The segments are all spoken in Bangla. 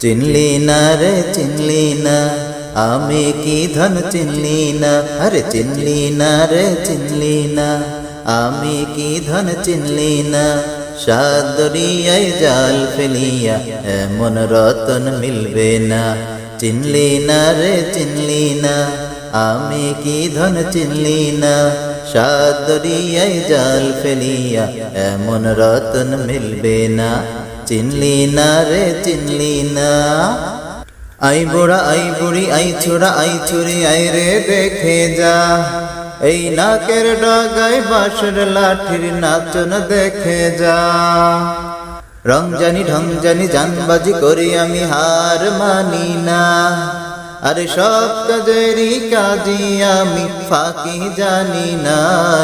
চিনলি না রে, চিনলি না। আমি কি ধন চিনলি না? আরে চিনলি না রে, চিনলি না। আমি কি ধন চিনলি না? সাদরিয়ায় জাল ফেলিয়া এমন রতন মিলবে না। চিনলি না রে, চিনলি না। আমি কি ধন চিনলি না? সাদরিয়ায় জাল ফেলিয়া এমন রতন মিলবে না। চিনলি না রে চিনলি না আই বুড়া, আই বুড়ি, আই ছোড়া আই চুরি আই রে দেখে যা। এই নাকের ডগায় বাঁশের লাঠির নাচন দেখে যা। রং জানি ঢং জানি জানবাজি করি আমি হার মানি না। আরে সব কাজেরই কাজী আমি ফাঁকি জানি না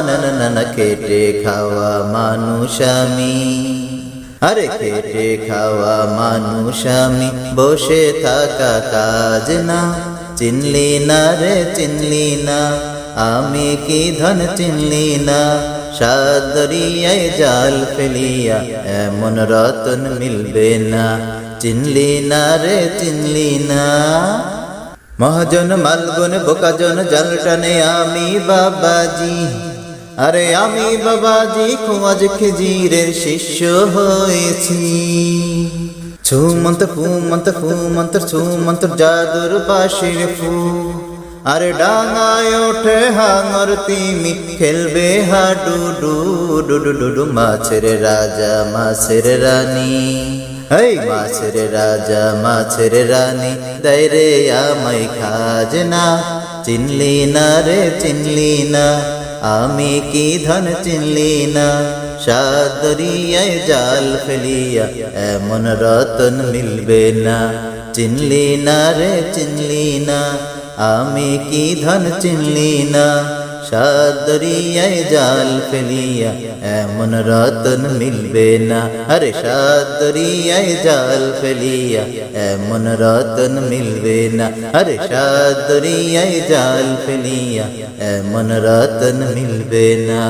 না না না, খেটে খাওয়া মানুষ আমি। আরে খেটে খাওয়া মানুষ আমি, বসে থাকা কাজ না। চিনলি না রে, চিনলি না, আমি কি ধন চিনলি না। সাদরিয়ায় জাল ফেলিয়া এমন রতন মিলবে না। চিনলি না রে, চিনলি না। মহাজন মালগুন, বোকাজন জল টানে আমি বাবাজি। আরে আমি বাবাজি খুমাজ খেজিরের শিষ্য হয়েছি। ছু মন্ত্র, ফু মন্ত্র ফু মন্ত্র, ছু মন্ত্র, জাদুর বাসির ফু। আরে ডাঙায় ওঠে হাঙর, তিমি খেলবে হাডু ডু ডু ডু ডু ডু, মাছের রাজা, মাছের রানী। এই মাছের রাজা, মাছের রানী, দেয় রে আমায় খাজনা। চিনলি না রে, চিনলি না। আমি কি ধন চিনলি না? সাদরিয়ায় জাল ফেলিয়া এমন রতন মিলবে না। চিনলি না রে, চিনলি না। আমি কি ধন চিনলি না? সাদরিয়ায় জাল ফেলিয়া, এমন রতন মিলবে না। আরে সাদরিয়ায় জাল ফেলিয়া, এমন রতন মিলবে না। আরে সাদরিয়ায় জাল ফেলিয়া, এমন রতন মিলবে না।